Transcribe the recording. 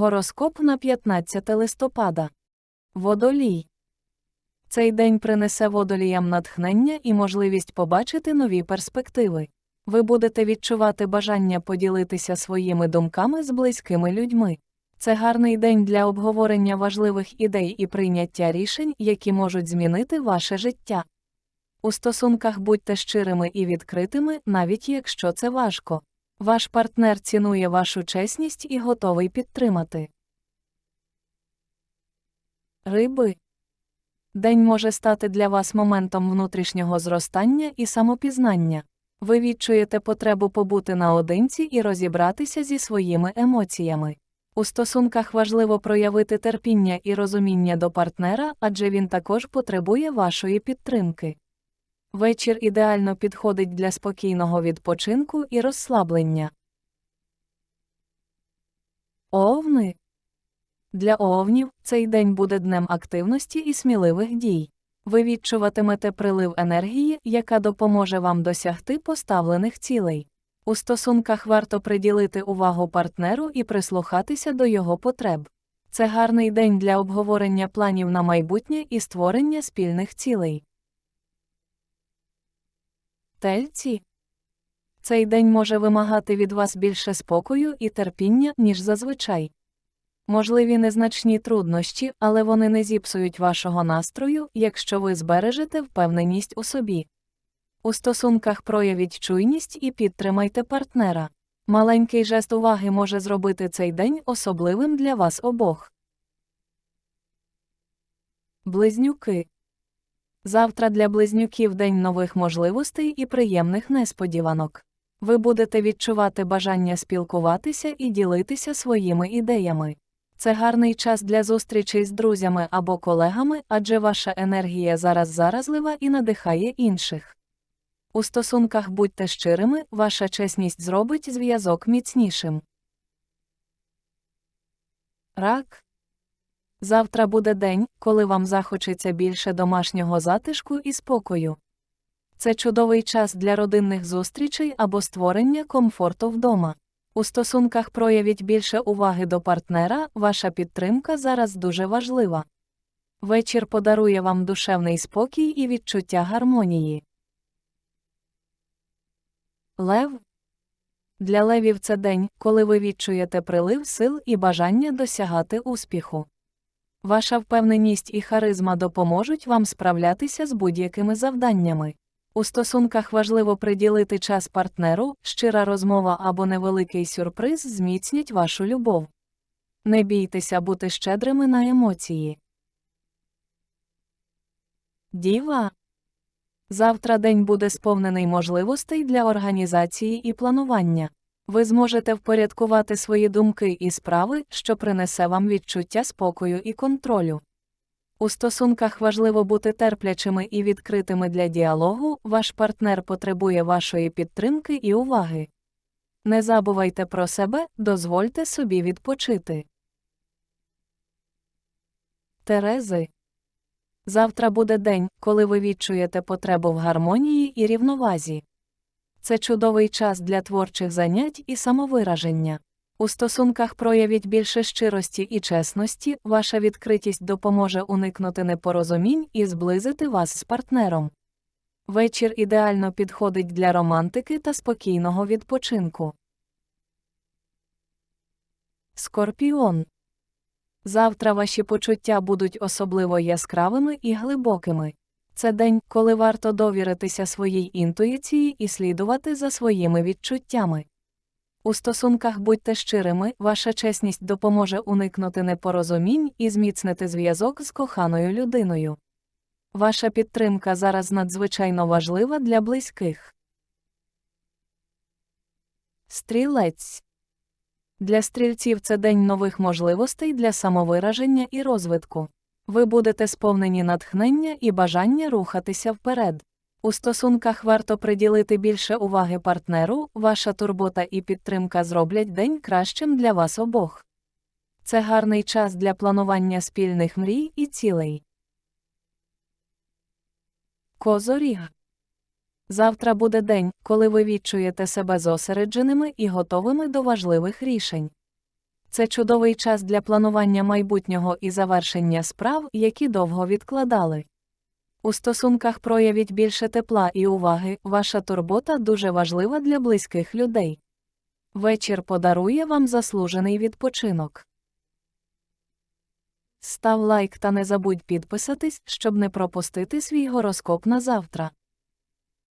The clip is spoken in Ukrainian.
Гороскоп на 15 листопада. Водолій. Цей день принесе водоліям натхнення і можливість побачити нові перспективи. Ви будете відчувати бажання поділитися своїми думками з близькими людьми. Це гарний день для обговорення важливих ідей і прийняття рішень, які можуть змінити ваше життя. У стосунках будьте щирими і відкритими, навіть якщо це важко. Ваш партнер цінує вашу чесність і готовий підтримати. Риби. День може стати для вас моментом внутрішнього зростання і самопізнання. Ви відчуєте потребу побути наодинці і розібратися зі своїми емоціями. У стосунках важливо проявити терпіння і розуміння до партнера, адже він також потребує вашої підтримки. Вечір ідеально підходить для спокійного відпочинку і розслаблення. Овни. Для овнів цей день буде днем активності і сміливих дій. Ви відчуватимете прилив енергії, яка допоможе вам досягти поставлених цілей. У стосунках варто приділити увагу партнеру і прислухатися до його потреб. Це гарний день для обговорення планів на майбутнє і створення спільних цілей. Тельці. Цей день може вимагати від вас більше спокою і терпіння, ніж зазвичай. Можливі незначні труднощі, але вони не зіпсують вашого настрою, якщо ви збережете впевненість у собі. У стосунках проявіть чуйність і підтримайте партнера. Маленький жест уваги може зробити цей день особливим для вас обох. Близнюки. Завтра для близнюків день нових можливостей і приємних несподіванок. Ви будете відчувати бажання спілкуватися і ділитися своїми ідеями. Це гарний час для зустрічей з друзями або колегами, адже ваша енергія зараз заразлива і надихає інших. У стосунках будьте щирими, ваша чесність зробить зв'язок міцнішим. Рак. Завтра буде день, коли вам захочеться більше домашнього затишку і спокою. Це чудовий час для родинних зустрічей або створення комфорту вдома. У стосунках проявіть більше уваги до партнера, ваша підтримка зараз дуже важлива. Вечір подарує вам душевний спокій і відчуття гармонії. Лев. Для левів це день, коли ви відчуєте прилив сил і бажання досягати успіху. Ваша впевненість і харизма допоможуть вам справлятися з будь-якими завданнями. У стосунках важливо приділити час партнеру, щира розмова або невеликий сюрприз зміцнять вашу любов. Не бійтеся бути щедрими на емоції. Діва. Завтра день буде сповнений можливостей для організації і планування. Ви зможете впорядкувати свої думки і справи, що принесе вам відчуття спокою і контролю. У стосунках важливо бути терплячими і відкритими для діалогу, ваш партнер потребує вашої підтримки і уваги. Не забувайте про себе, дозвольте собі відпочити. Терези. Завтра буде день, коли ви відчуєте потребу в гармонії і рівновазі. Це чудовий час для творчих занять і самовираження. У стосунках проявіть більше щирості і чесності, ваша відкритість допоможе уникнути непорозумінь і зблизити вас з партнером. Вечір ідеально підходить для романтики та спокійного відпочинку. Скорпіон. Завтра ваші почуття будуть особливо яскравими і глибокими. Це день, коли варто довіритися своїй інтуїції і слідувати за своїми відчуттями. У стосунках будьте щирими, ваша чесність допоможе уникнути непорозумінь і зміцнити зв'язок з коханою людиною. Ваша підтримка зараз надзвичайно важлива для близьких. Стрілець для стрільців це день нових можливостей для самовираження і розвитку. Ви будете сповнені натхнення і бажання рухатися вперед. У стосунках варто приділити більше уваги партнеру, ваша турбота і підтримка зроблять день кращим для вас обох. Це гарний час для планування спільних мрій і цілей. Козоріг. Завтра буде день, коли ви відчуєте себе зосередженими і готовими до важливих рішень. Це чудовий час для планування майбутнього і завершення справ, які довго відкладали. У стосунках проявіть більше тепла і уваги, ваша турбота дуже важлива для близьких людей. Вечір подарує вам заслужений відпочинок. Став лайк та не забудь підписатись, щоб не пропустити свій гороскоп на завтра.